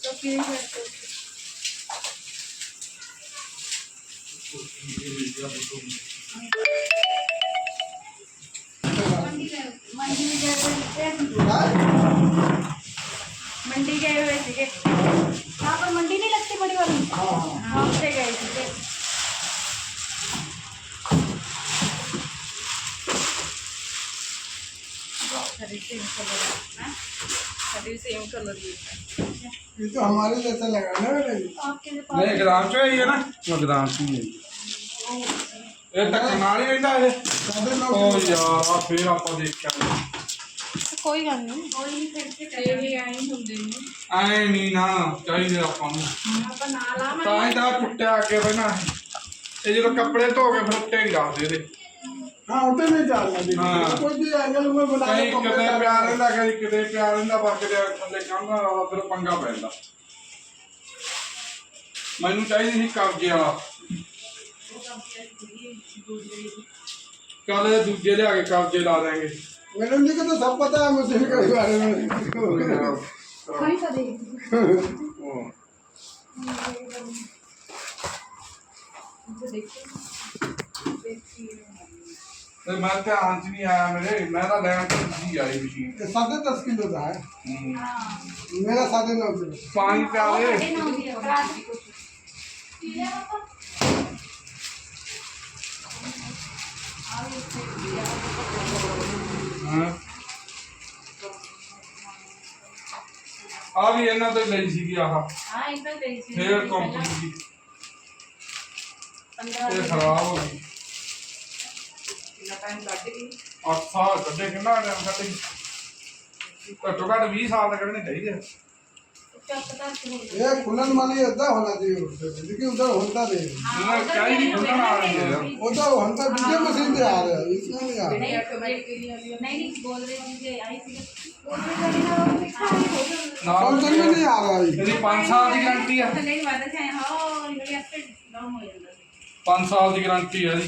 तो फिर मंडी गए हुए थे मंडी गए हुए थे यहाँ पर मंडी नहीं लगती बड़ी वाली हाँ उससे गए थे सारी सेम कलर है सारी सेम कलर ही है ये तो हमारे जैसा लगा ना मेरे आपके पास ਨਹੀਂ ਗਦਾਮ ਚ ਹੀ ਹੈ ਨਾ ਉਹ ਗਦਾਮ ਚ ਹੀ ਹੈ ਇਹ ਢੱਕਣ ਨਾਲ ਹੀ ਰਹਿੰਦਾ ਇਹ साढ़े नौ ਉਹ ਯਾਰ ਫੇਰ ਆਪਾਂ ਦੇਖਿਆ कोई गल नहीं कोई फिर से ये आई ਹੁੰਦੇ ਨੇ ਐ ਨਹੀਂ ਨਾ ਚਾਹੀਦੇ ਆਪਾਂ ਨੂੰ ਆਪਾਂ ਨਾਲ ਆ ਤਾਂ ਹੀ ਤਾਂ ਟੁੱਟਿਆ ਅੱਗੇ ਪਹਿਲਾਂ ਇਹ ਜਦੋਂ ਕੱਪੜੇ ਧੋ ਕੇ ਫਿਰ ਉੱਤੇ ਹੀ ਰੱਖਦੇ ਇਹਦੇ ਹਾਂ ਉੱਤੇ ਨਹੀਂ ਜਾ ਲੈਂਦੀ ਕੋਈ ਵੀ ਆ ਗਿਆ ਮੈਂ ਬਣਾ ਕੇ ਕਿਤੇ ਪਿਆਰ ਰਹਿੰਦਾ ਕਈ ਕਿਤੇ ਪਿਆਰ ਰਹਿੰਦਾ ਬਾਕੀ ਦੇ ਥੱਲੇ ਕੰਨਾਂ ਵਾਲਾ ਫਿਰ ਪੰਗਾ ਪੈ ਮੈਨੂੰ ਚਾਹੀਦੀ ਸੀ ਕਬਜੇ ਵਾਲਾ। ਕੱਲ ਦੂਜੇ ਲਿਆ ਕੇ ਕਬਜੇ ਲਾ ਦਾਂਗੇ ਮੈਨੂੰ ਨਹੀਂ ਕਿ ਸਭ ਪਤਾ ਹੈ ਮੁਝੇ ਵੀ ਕੋਈ ਬਾਰੇ ਕੋਈ ਤਾਂ ਦੇਖ। ਉਹ ਦੇਖੀ। ਦੇਖੀ। ਤੇ ਮੈਂ ਧਿਆਨ ਚ ਨਹੀਂ ਆਇਆ ਮੇਰੇ ਮੈਂ ਤਾਂ ਲੈਣ ਤੋਂ ਜੀ ਆਈ ਮਸ਼ੀਨ ਤੇ ਸਾਢੇ 10 ਕਿਲੋ ਦਾ ਹੈ ਮੇਰਾ ਸਾਢੇ 9 ਕਿਲੋ ਪਾਣੀ ਪਿਆ ਦੇ ਆ ਵੀ ਇਹਨਾਂ ਤੋਂ ਲਈ ਸੀਗੀ ਆਹ ਹਾਂ ਇਹਨਾਂ ਤੋਂ ਲਈ ਸੀ ਫੇਰ ਕੰਪਨੀ ਦੀ ਇਹ ਖਰਾਬ ਹੋ ਗਈ ਕਿੰਨਾ ਟਾਈਮ ਲੱਗ ਗਈ? ਅੱਠ ਸਾਲ ਕੱਢੇ ਕਿੰਨਾ ਟਾਈਮ ਕੱਢੇ? ਘੱਟੋ ਘੱਟ 20 ਸਾਲ ਤਾਂ ਕੱਢਣੇ ਚਾਹੀਦੇ ਆ। ਚੱਪ ਤੱਕ ਹੋ ਗਿਆ ਇਹ ਖੁੱਲਣ ਵਾਲੀ ਅੱਧਾ ਹੋਣਾ ਚਾਹੀਦਾ ਜ਼ਿੰਦਗੀ ਉਧਰ ਹੁੰਦਾ ਨਹੀਂ ਉਹਦਾ ਹੁੰਦਾ ਦੂਜੇ ਮਸ਼ੀਨ ਤੇ ਆ ਰਿਹਾ ਇਸ ਨਾਲ ਨਹੀਂ ਆ ਰਿਹਾ। ਨਹੀਂ ਆਟੋਮੈਟਿਕਲੀ ਵਾਲੀ ਨਹੀਂ ਨਹੀਂ ਬੋਲ ਰਹੇ ਸੀਗੇ ਆਈ ਸੀਗੇ ਬੋਲ ਰਹੇ ਸੀ ਨਾ ਉਹ ਮਿੱਠਾ ਹੀ ਹੋ ਗਿਆ ਸਮਝ ਨਾਲ ਨਹੀਂ ਆ ਰਿਹਾ ਜੀ। ਇਹਦੀ 5 ਸਾਲ ਦੀ ਗਾਰੰਟੀ ਆ। ਨਹੀਂ ਵਾਦਾ ਚਾਹੇ ਹਾਂ ਇੰਗਲਿਸ਼ ਤੇ ਡਾਊਨ ਹੋ ਜਾਂਦਾ 5 ਸਾਲ ਦੀ ਗਾਰੰਟੀ ਆ ਜੀ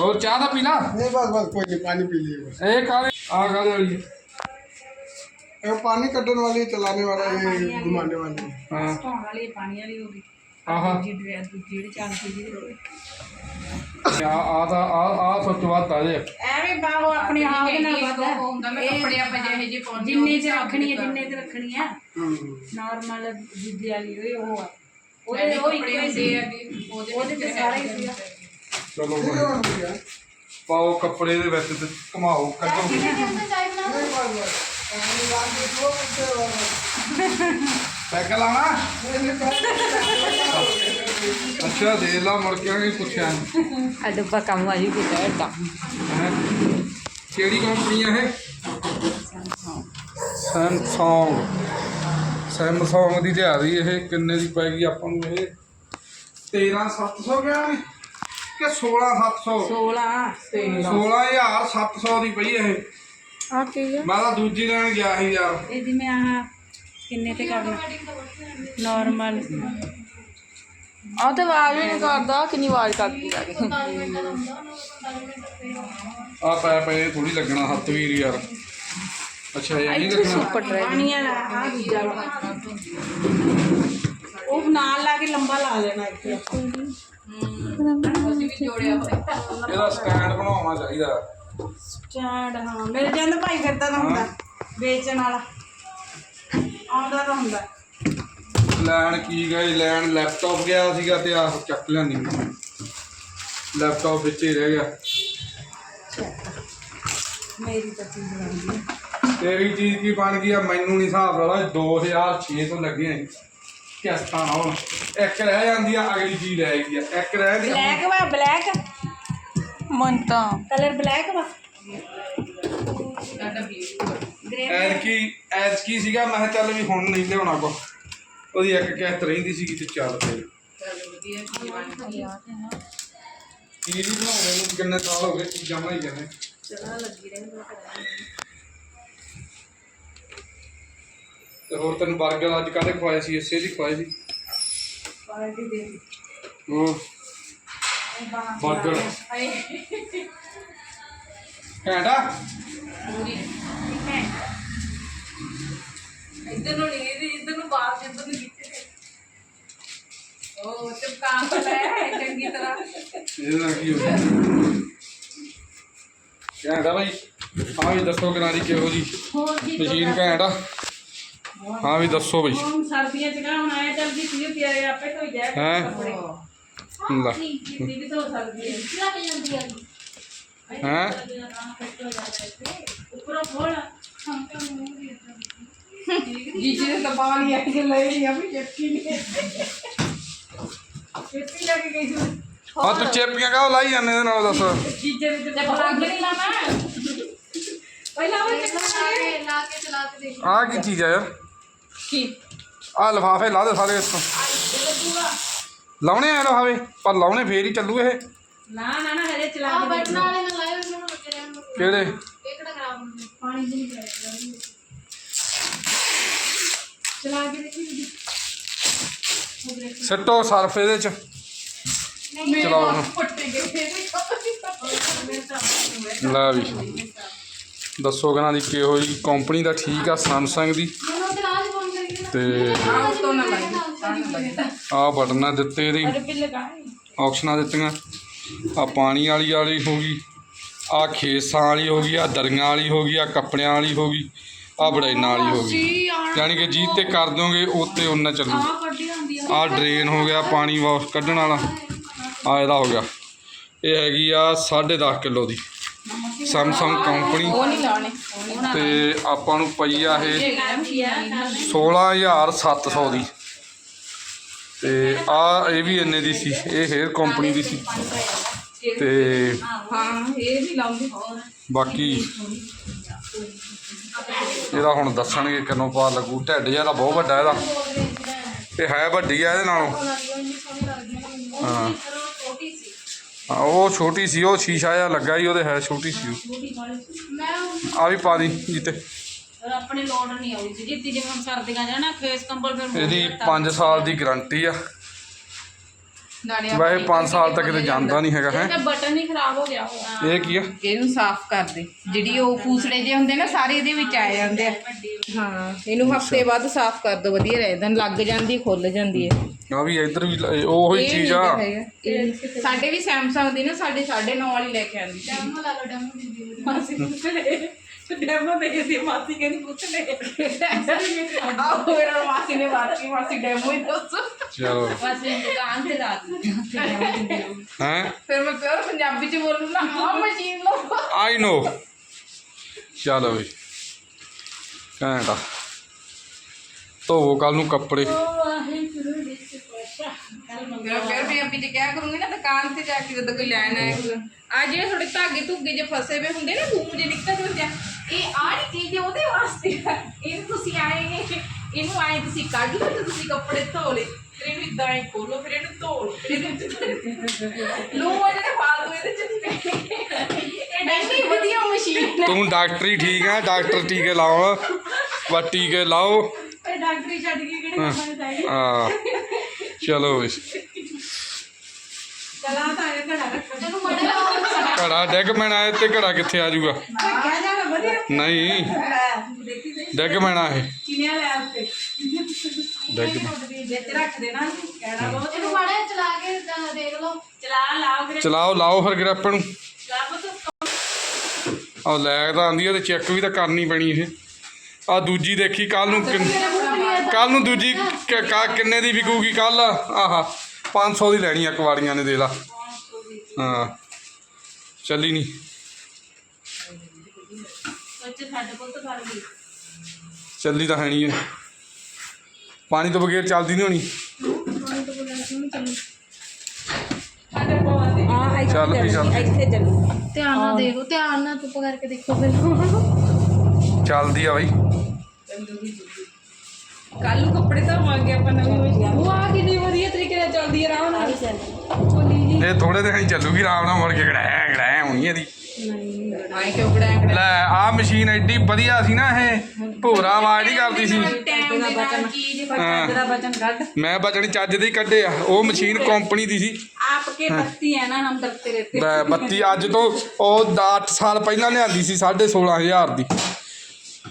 ਹੋਰ ਚਾਹ ਦਾ ਪੀਣਾ नहीं बस बस कोई नहीं पानी पी लिए बस ਇਹ ਕਾਲੇ ਆ ਕਾਲੇ ਵਾਲੀ ये पानी कटन वाली चलाने वाला ये घुमाने वाली ਹਾਂ ਧੋਣ ਵਾਲੀ ਪਾਣੀ ਵਾਲੀ ਹੋ ਗਈ ਆਹਾ ਜਿਹੜੀ ਜਿਹੜੀ ਚੱਲਦੀ ਜਿਹਦੇ ਆ ਆ ਤਾਂ ਆ ਆ ਸੱਚ ਬਾਤ ਆ ਜੇ ਐਵੇਂ ਬਾਹੋ ਆਪਣੇ ਆਪ ਦੇ ਨਾਲ ਵੱਧਦਾ ਹੁੰਦਾ ਮੈਂ ਕੱਪੜੇ ਆਪਾਂ ਜਿਹੇ ਜਿਹੇ ਪਾਉਂਦੀ ਜਿੰਨੇ ਚ ਰੱਖਣੀ ਹੈ ਜਿੰਨੇ ਚ ਰੱਖਣੀ ਆ हम्म। ਨਾਰਮਲ ਜਿੱਦੀ ਵਾਲੀ ਹੋਏ ਉਹ ਆ ਉਹਦੇ ਉਹਦੇ ਉਹ ਕੱਪੜੇ ਇੱਕੋ ਹੀ ਹੁੰਦੇ ਸੀ ਆ ਕਿ ਉਹਦੇ ਉਹਦੇ ਤੇ ਸਾਰਾ ਹੀ ਸੀਗਾ ਚਲੋ ਪਾਓ ਕੱਪੜੇ ਦੇ ਵਿੱਚ ਤੇ ਘਮਾਓ ਕੱਢੋ। ਸਾਈਕਲ ਆਣਾ ਅੱਛਾ ਦੇ ਲਾ ਮੁੜ ਕੇ ਨਹੀਂ ਪੁੱਛਿਆ। ਆ ਡੱਬਾ ਕੰਮ ਆ ਜੀ ਕੀਤਾ ਹੈ? ਕਿਹੜੀ ਕੰਪਨੀ ਆ ਇਹ? ਸੈਮਸੰਗ ਸੈਮਸੰਗ ਦੀ ਲਿਆ ਦੀ ਇਹ ਕਿੰਨੇ ਦੀ ਪੈ ਗਈ ਆਪਾਂ ਨੂੰ ਇਹ? 13700 ਗਿਆ ਨੇ ਕਿ 16700 16 16700 ਦੀ ਪਈ ਇਹ। ਆ ਕੀ ਆ। ਮੈਂ ਤਾਂ ਦੂਜੀ ਲੈਣ ਗਿਆ ਸੀ ਯਾਰ। ਇਹ ਜਿਵੇਂ ਆਹ ਕਿੰਨੇ ਤੇ ਕਰਨਾ ਨਾਰਮਲ ਆ ਤੇ ਆਵਾਜ਼ ਵੀ ਨਹੀਂ ਕਰਦਾ ਕਿੰਨੀ ਆਵਾਜ਼ ਕਰਦੀ ਕੇ ਆ ਪੈ ਪਏ ਥੋੜੀ ਲੱਗਣਾ ਹੱਥ ਵੀਰ ਯਾਰ। ਅੱਛਾ ਇਹ ਨਹੀਂ ਲੱਗਣਾ। ਪਾਣੀ ਵਾਲਾ ਆ ਦੂਜਾ ਉਹ ਨਾਲ ਲਾ ਕੇ ਲੰਬਾ ਲਾ ਲੈਣਾ ਇੱਥੇ। ਵੀ ਜੋੜਿਆ ਹੋਇਆ। ਇਹਦਾ ਸਟੈਂਡ ਬਣਾਉਣਾ ਚਾਹੀਦਾ। ਸਟੈਂਡ ਹਾਂ। ਮੇਰੇ ਜਾਂਦਾ ਭਾਈ ਫਿਰਦਾ ਤਾਂ ਹੁੰਦਾ। ਵੇਚਣ ਵਾਲਾ। ਆਉਂਦਾ ਤਾਂ ਹੁੰਦਾ। ਲੈਣ ਕੀ ਗਏ ਲੈਣ ਲੈਪਟਾਪ ਗਿਆ ਸੀਗਾ ਤੇ ਆਹ ਚੱਕ ਲਿਆਂਦੀ ਮੈਂ। ਲੈਪਟਾਪ ਵਿੱਚ ਹੀ ਰਹਿ ਗਿਆ। ਮੇਰੀ ਤਾਂ ਚੀਜ਼ ਬਣਦੀ ਤੇਰੀ ਚੀਜ਼ ਕੀ ਬਣ ਗਈ ਆ? ਮੈਨੂੰ ਨਹੀਂ ਹਿਸਾਬ ਲਾ 2006 ਤੋਂ ਲੱਗੇ ਆ ਕਿਸ਼ਤਾਂ ਨਾਲ ਹੁਣ। ਇੱਕ ਰਹਿ ਜਾਂਦੀ ਆ ਅਗਲੀ ਚੀਜ਼ ਰਹਿ ਗਈ ਆ। ਇੱਕ ਰਹਿ ਦੀ ਬਲੈਕ ਵਾ ਬਲੈਕ ਮਨ ਤਾਂ ਕਲਰ ਬਲੈਕ ਵਾ। ਗ੍ਰੇ ਐਰ ਕੀ ਐਜ ਕੀ ਸੀਗਾ ਮੈਂ ਕਿਹਾ ਚੱਲ ਵੀ ਹੁਣ ਨਹੀਂ ਲਿਆਉਣਾ ਕੋ ਉਹਦੀ ਇੱਕ ਕਿਸ਼ਤ ਰਹਿੰਦੀ ਸੀਗੀ ਤੇ ਚੱਲ ਗਈ ਕੀ ਨਹੀਂ ਬਣਾਉਂਦੇ ਨੂੰ ਕਿੰਨੇ ਸਾਲ ਹੋ ਗਏ ਚੀਜ਼ਾਂ ਬਣਾਈ ਜਾਂਦੇ ਚਲਾ ਲੱਗੀ ਰਹੇ ਤੇ ਹੋਰ ਤੈਨੂੰ 버ਗਰ ਅੱਜ ਕਾਹਦੇ ਖਵਾਏ ਸੀ? ਇਸੇ ਦੀ ਖਵਾਏ ਸੀ? ਪਾਰਟੀ ਦੇ ਉਹ 버ਗਰ ਘੈਂਟਾ ਪੂਰੀ। ਇੱਧਰ ਨੂੰ ਨਹੀਂ ਇਹਦੀ ਇੱਧਰ ਨੂੰ ਬਾਹਰ ਜਿੱਧਰ ਨੂੰ ਕਿੱਥੇ ਉਹ ਚਪਕਾ ਲੈ ਚੰਗੀ ਤਰ੍ਹਾਂ। ਇਹਦੇ ਕੀ ਹੋ ਗਿਆ? ਘੈਂਟਾ ਭਾਈ ਹਾਂ ਵੀ ਦੱਸੋ ਕਿਨਾਰੀ ਕਿਹੋ ਜੀ? ਮਸ਼ੀਨ ਘੈਂਟਾ ਹਾਂ ਵੀ ਦੱਸੋ ਬਈ। ਹੁਣ ਸਰਦੀਆਂ ਚ ਕਾ ਹੁਣ ਆਇਆ ਚੱਲ ਜੀ ਪੀਓ ਪਿਆਰੇ ਆਪੇ ਧੋਈ ਜਾਏ ਹੈਂ? ਕੱਪੜੇ। ਲੈ। ਦੀਦੀ ਵੀ ਧੋ ਸਕਦੀ ਹੈ ਲੱਗ ਜਾਂਦੀ ਹੈ ਹੈਂ? ਉੱਪਰੋਂ ਖੋਲ। ਜੀਜੇ ਨੇ ਤਾਂ ਪਾ ਲਈ ਆ ਕਿ ਲੈ ਲਈ ਆ ਵੀ ਚੱਕੀ ਨਹੀਂ ਕਿੱਥੇ ਜਾ ਕੇ ਗਈ ਸੀ। ਹਾਂ ਤੂੰ ਚੇਪੀਆਂ ਕਾਹ ਲਾਈ ਜਾਂਦੇ ਇਹਦੇ ਨਾਲ ਦੱਸ? ਜੀਜੇ ਦੇ ਤੇ ਪਲੱਗ ਨਹੀਂ ਲਾਣਾ ਪਹਿਲਾਂ ਉਹ ਚੱਕਰ ਲਾ ਕੇ ਚਲਾ ਕੇ ਦੇਖ। ਆਹ ਕੀ ਚੀਜ਼ ਆ ਯਾਰ? ਕੀ? ਆਹ ਲਿਫਾਫੇ ਲਾ ਦੇ ਸਾਰੇ ਇੱਥੋਂ ਲਾਉਣੇ ਆ ਲਿਫਾਫੇ ਪਰ ਲਾਉਣੇ ਫੇਰ ਹੀ ਚੱਲੂ ਇਹ। ਨਾ ਨਾ ਨਾ ਹਰੇ ਚਲਾ ਆ ਬਟਨ ਵਾਲੇ ਨੂੰ ਲੱਗੇ ਰਹਿਣ ਕਿਹੜੇ? ਇਹ ਕਿਹੜਾ ਖਰਾਬ ਹੁੰਦੇ? ਪਾਣੀ ਦੀ ਨਹੀਂ ਚਲਾ ਕੇ ਦੇਖੀ ਸਿੱਟੋ ਸਰਫ ਇਹਦੇ ਚ। ਚਲਾਓ ਹੁਣ ਪੱਟੇ ਗਏ ਲੈ ਵੀ। ਦੱਸੋ ਕਿਹਨਾਂ ਦੀ ਕਿਹੋ ਜੀ ਕੰਪਨੀ ਦਾ ਠੀਕ ਆ ਸੈਮਸੰਗ ਦੀ ਮੈਨੂੰ ਤੇ ਰਾਜ ਫੋਨ ਕਰੀ ਨਾ ਤੇ ਆਹ ਬਟਨਾਂ ਦਿੱਤੇ ਇਹਦੇ। ਅਰੇ ਆਪਸ਼ਨਾਂ ਦਿੱਤੀਆਂ। ਆ ਪਾਣੀ ਵਾਲੀ ਵਾਲੀ ਹੋ ਗਈ। ਆ ਖੇਸਾਂ ਵਾਲੀ ਹੋ ਗਈ, ਆ ਦਰੀਆਂ ਵਾਲੀ ਹੋ ਗਈ, ਆ ਕੱਪੜਿਆਂ ਵਾਲੀ ਹੋ ਗਈ, ਆ ਬੜੈਨਾਂ ਵਾਲੀ ਹੋ ਗਈ। ਯਾਨੀ ਕਿ ਜੀਤ ਤੇ ਕਰ ਦੋਗੇ ਉੱਤੇ ਉਹਨਾਂ ਚੱਲੂ। ਕੱਢੀ ਹੁੰਦੀ ਆ ਡਰੇਨ ਹੋ ਗਿਆ, ਪਾਣੀ ਵਾਸ਼ ਕੱਢਣ ਵਾਲਾ। ਆ ਇਹਦਾ ਹੋ ਗਿਆ। ਇਹ ਹੈਗੀ ਆ 10.5 ਕਿਲੋ ਦੀ। ਸੈਮਸੰਗ ਕੰਪਨੀ ਉਹ ਤੇ ਆਪਾਂ ਨੂੰ ਪਈ ਆ ਇਹ ਇਹ ਗਾਇਬ ਕੀ ਆ 16700 ਦੀ। ਤੇ ਆ ਇਹ ਵੀ ਇੰਨੇ ਦੀ ਸੀ, ਇਹ ਹੇਅਰ ਕੰਪਨੀ ਦੀ ਸੀ। ਤੇ ਬਾਕੀ ਇਹਦਾ ਹੁਣ ਦੱਸਣਗੇ ਕਿੰਨੋਂ ਪਾ ਲੱਗੂ। ਢਿੱਡ ਜਿਹਾ ਬਹੁਤ ਵੱਡਾ ਇਹਦਾ। ਇਹ ਹੈ ਵੱਡੀ ਆ ਇਹਦੇ ਨਾਲੋਂ। ਹਾਂ। ਹਾਂ, ਉਹ ਛੋਟੀ ਸੀ ਉਹ ਸ਼ੀਸ਼ਾ ਜਿਹਾ ਲੱਗਾ ਹੀ ਉਹਦੇ ਹੈ ਛੋਟੀ ਸੀ ਉਹ। ਆ ਵੀ ਪਾ ਦੀ ਜਿੱਤੇ। ਆਪਣੇ ਲੋਡ ਨਹੀਂ ਆਉਈ ਸੀ ਜਿੱਤੀ ਜਿਵੇਂ ਹੁਣ ਸਰਦੀਆਂ ਜਾਣਾ ਖੇਸ ਕੰਬਲ ਫਿਰ ਇਹਦੀ 5 ਸਾਲ ਦੀ ਗਾਰੰਟੀ ਆ। ਵੈਸੇ 5 ਸਾਲ ਤੱਕ ਤੇ ਜਾਂਦਾ ਨਹੀਂ ਹੈਗਾ ਹੈ? ਇਹ ਬਟਨ ਹੀ ਖਰਾਬ ਹੋ ਗਿਆ ਹੋਇਆ। ਇਹ ਕੀ ਆ? ਇਹਨੂੰ ਸਾਫ਼ ਕਰ ਦੇ। ਜਿਹੜੀ ਉਹ ਪੂਸੜੇ ਜੇ ਹੁੰਦੇ ਨਾ ਸਾਰੇ ਇਹਦੇ ਵਿੱਚ ਆ ਜਾਂਦੇ ਆ। ਹਾਂ ਇਹਨੂੰ ਹਫ਼ਤੇ ਬਾਅਦ ਸਾਫ਼ ਕਰ ਦੋ ਵਧੀਆ ਰਹਿੰਦਾ ਲੱਗ ਜਾਂਦੀ ਖੁੱਲ ਜਾਂਦੀ ਹੈ। ਆ ਵੀ ਇੱਧਰ ਵੀ ਲ- ਉਹੀ ਇਹ ਚੀਜ਼ ਆ। ਸਾਡੇ ਵੀ ਸੈਮਸੰਗ ਦੀ ਨਾ ਸਾਡੇ 9.5 ਵਾਲੀ ਲੈ ਕੇ ਆਂਦੀ ਸੀ। ਡੈਮੋ ਲਾ ਲਓ ਡੈਮੋ ਦੀ ਵੀਡੀਓ ਮਾਸੀ ਪੁੱਛ ਲੈ। ਡੈਮੋ ਦੇ ਦੀ ਮਾਸੀ ਕਹਿੰਦੀ ਪੁੱਛ ਲੈ। ਆਹ ਮੇਰਾ ਮਾਸੀ ਨੇ ਬਾਤ ਕੀ ਮਾਸੀ ਡੈਮੋ ਹੀ ਦੱਸੋ। ਚਲੋ। ਮਾਸੀ ਦੁਕਾਨ ਤੇ ਰਾਤ ਹੈ? ਫਿਰ ਮੈਂ ਪਿਓਰ ਪੰਜਾਬੀ ਚ ਬੋਲੂ ਨਾ ਹਾਂ ਮਸ਼ੀਨ ਲਓ। ਆਈ ਨੋ ਚਲੋ ਵੀ। ਘੈਂਟਾ ਧੋਵੋ ਕੱਲ ਨੂੰ ਕੱਪੜੇ। ਕਿਆ ਕਰੂੰਗੀ ਨਾ ਦੁਕਾਨ ਤੇ ਜਾ ਕੇ ਜਦੋਂ ਕੋਈ ਲੈਣ ਆਏਗਾ ਆ ਜਿਹੜੇ ਥੋੜੇ ਧਾਗੇ ਧੁੱਗੇ ਜੇ ਫਸੇ ਵੇ ਹੁੰਦੇ ਨਾ ਬੂਮ ਜੇ ਨਿਕਲਦੇ ਹੁੰਦੇ ਆ ਇਹ ਆਹ ਨੀ ਚੀਜ਼ ਉਹਦੇ ਵਾਸਤੇ ਆ। ਇਹਨੂੰ ਤੁਸੀਂ ਆਏ ਇਹਨੂੰ ਆਏ ਤੁਸੀਂ ਕੱਢ ਲਓ ਤੇ ਤੁਸੀਂ ਕੱਪੜੇ ਧੋ ਲਏ। ਫਿਰ ਇਹਨੂੰ ਇਦਾਂ ਹੀ ਖੋਲੋ ਫਿਰ ਇਹਨੂੰ ਧੋ ਲਓ ਫਿਰ ਇਹਦੇ ਚ ਲੋ ਜਿਹੜੇ ਫਾਲਤੂ ਇਹਦੇ ਚ ਨਹੀਂ ਇੰਨੀ ਵਧੀਆ ਮਸ਼ੀਨ ਹੈ ਤੂੰ ਡਾਕਟਰੀ ਠੀਕ ਆ ਡਾਕਟਰ ਟੀਕੇ ਲਾਓ ਬਸ ਟੀਕੇ ਲਾਓ। ਤੇ ਡਾਕਟਰੀ ਛੱਡ ਕੇ ਕਿਹੜੇ ਕੰਮ ਨੇ ਚਾਹੀਏ ਆ ਚਲੋ ਵੀ। ਚਲਾ ਤਾਂ ਇਹ ਘੜਾ ਰੱਖ। ਤੈਨੂੰ ਮੜਾ ਘੜਾ ਡੈਗ ਮੈਣਾ ਤੇ ਘੜਾ ਕਿੱਥੇ ਆ ਜਾਊਗਾ? ਕਿਆ ਜਾਣਾ ਵਧੀਆ। ਨਹੀਂ। ਦੇਖੀ ਦੇ ਡੈਗ ਮੈਣਾ ਇਹ ਚੀਨੀਆਂ ਲੈ ਆਤੇ ਡੈਗ ਵਿੱਚ ਰੱਖ ਦੇਣਾ ਕਹਿਣਾ ਬਹੁਤ ਇਹਨੂੰ ਮੜਾ ਚਲਾ ਕੇ ਅਹ, ਦੇਖ ਲਓ। ਚਲਾ ਲਾਓ ਫਿਰ। ਚਲਾਓ ਲਾਓ ਫਿਰ ਗ੍ਰੈਪ ਨੂੰ। ਚਲਾ ਪੁੱਤ। ਆ ਲੈ ਤਾਂ ਆਂਦੀ ਆ ਤੇ ਚੈੱਕ ਵੀ ਤਾਂ ਕਰਨੀ ਪੈਣੀ ਇਹ। ਆ ਦੂਜੀ ਦੇਖੀ ਕੱਲ ਨੂੰ ਕੱਲ ਨੂੰ ਦੂਜੀ ਕ- ਕਾ- ਕਿੰਨੇ ਦੀ ਵਿਕੂਗੀ ਕੱਲ ਆਹਾ 500 ਦੀ ਲੈਣੀ ਆ ਕਵਾੜੀਆਂ ਨੇ ਦੇ ਲਾ। ਹਾਂ ਚੱਲੀ ਨਹੀਂ ਬੱਚੇ ਸਾਡੇ ਕੋਲ ਤਾਂ ਗਈ ਚੱਲੀ ਤਾਂ ਹੈ ਨਹੀਂ ਪਾਣੀ ਤੋਂ ਬਗੈਰ ਚੱਲਦੀ ਨਹੀਂ ਹੋਣੀ। ਸਾਡੇ ਕੋਲ ਆਂਦੇ ਚੱਲ ਵੀ ਚੱਲ। ਇੱਥੇ ਚੱਲੂ। ਧਿਆਨ ਨਾਲ ਦੇਖੋ ਧਿਆਨ ਨਾਲ ਚੁੱਪ ਕਰਕੇ ਦੇਖੋ ਫਿਰ ਚੱਲਦੀ ਆ ਬਾਈ। ਕੱਲ ਨੂੰ ਕੱਪੜੇ ਧਵਾਂਗੇ ਆਪਾਂ ਨਵੀਂ ਮਸ਼ੀਨ ਉਹ ਆ ਕਿੰਨੀ ਵਧੀਆ ਤਰੀਕੇ ਨਾਲ ਚੱਲਦੀ ਹੈ ਆਰਾਮ ਨਾਲ। ਚੱਲਦੀ ਜੀ। ਇਹ ਥੋੜੇ ਦਿਨ ਚੱਲੂਗੀ ਆਰਾਮ ਨਾਲ ਮੁੜ ਕੇ ਗੜਾਇਆ ਗੜਾਇਆ ਹੋਣੀ ਇਹਦੀ। ਆਏ ਕਿਉਂ ਲੈ ਆ ਮਸ਼ੀਨ ਐਡੀ ਵਧੀਆ ਸੀ ਨਾ ਇਹ। ਭੋਰਾ ਆਵਾਜ਼ ਨਹੀਂ ਕਰਦੀ ਸੀ। ਮੈਂ ਬਚਣ ਚੱਜ ਦੇ ਕੱਢੇ ਆ। ਉਹ ਮਸ਼ੀਨ ਕੰਪਨੀ ਦੀ ਸੀ। ਆਪਕੇ ਬੱਤੀ ਹੈ। ਨਾ ਹਮ ਦਰਤੇ ਰਹਤੇ ਬੱਤੀ ਅੱਜ ਤੋਂ ਉਹ 8 ਸਾਲ ਪਹਿਲਾਂ ਲਿਆਂਦੀ ਸੀ 16500 ਦੀ।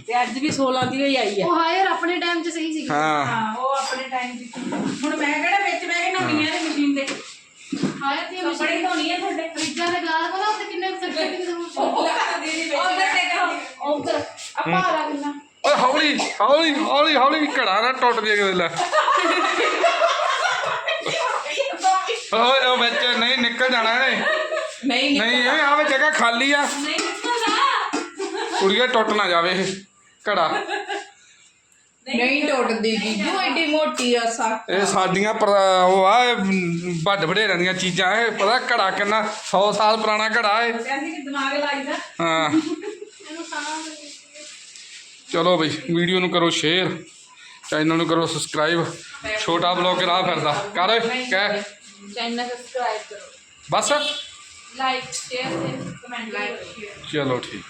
ਤੇ ਅੱਜ ਵੀ 16 ਦੀ ਹੋਈ ਆਈ ਹੈ ਉਹ ਹਾਇਰ ਆਪਣੇ ਟਾਈਮ 'ਚ ਸਹੀ ਸੀ ਹਾਂ। ਹਾਂ ਉਹ ਆਪਣੇ ਟਾਈਮ ਦੀ। ਹੁਣ ਮੈਂ ਕਿਹੜਾ ਵਿੱਚ ਬਹਿ ਕੇ ਨਵੀਆਂ ਦੀ ਮਸ਼ੀਨ ਦੇ ਹਾਇਰ ਦੀ ਕੱਪੜੇ ਧੋਣੀ ਹੈ ਤੁਹਾਡੇ? ਫਰਿੱਜਾਂ ਦੇ ਗਲਾਸ ਕੋਲ ਉੱਤੇ ਕਿੰਨੇ ਸੱਜੇ ਕਿੰਨੇ ਉਧਰ ਆਪਾਂ ਆ ਕਿੰਨਾ। ਓਏ ਹੌਲੀ ਹੌਲੀ ਹੌਲੀ ਹੌਲੀ ਘੜਾ ਨਾ ਟੁੱਟ ਜੇ ਕਿਤੇ ਲੈ। ਓਏ ਉਹ ਵਿੱਚ ਨਹੀਂ ਨਿਕਲ ਜਾਣਾ ਇਹਨੇ। ਨਹੀਂ ਨਹੀਂ ਇਹ ਆ ਵਿੱਚ ਜਗ੍ਹਾ ਖਾਲੀ ਆ। ਨਹੀਂ ਕੁੜੀਏ ਟੁੱਟ ਨਾ ਜਾਵੇ ਇਹ ਘੜਾ। ਨਹੀਂ ਟੁੱਟਦੀ ਜੀਜੂ ਐਡੀ ਮੋਟੀ ਆ ਸਾ ਇਹ ਸਾਡੀਆਂ ਪਰ- ਉਹ ਆ ਇਹ ਵੱਡ ਵਡੇਰਿਆਂ ਦੀਆਂ ਚੀਜ਼ਾਂ ਇਹ ਪਤਾ ਘੜਾ ਕਿੰਨਾ 100 ਸਾਲ ਪੁਰਾਣਾ ਘੜਾ ਏ। ਅਸੀਂ ਕਿ ਦਿਮਾਗ ਲਾਈਦਾ ਹਾਂ। ਚਲੋ ਬਈ ਵੀਡੀਓ ਨੂੰ ਕਰੋ ਸ਼ੇਅਰ ਚੈਨਲ ਨੂੰ ਕਰੋ ਸਬਸਕ੍ਰਾਈਬ ਛੋਟਾ ਬਲੌਗ ਰਾਹ ਫਿਰਦਾ। ਕਰ ਓਏ, ਕਹਿ। ਚੈਨਲ ਸਬਸਕ੍ਰਾਈਬ ਕਰੋ। ਬਸ। ਲਾਈਕ ਸ਼ੇਅਰ ਤੇ ਕਮੈਂਟ ਲਾਈਕ। ਸ਼ੇਅਰ ਚਲੋ ਠੀਕ।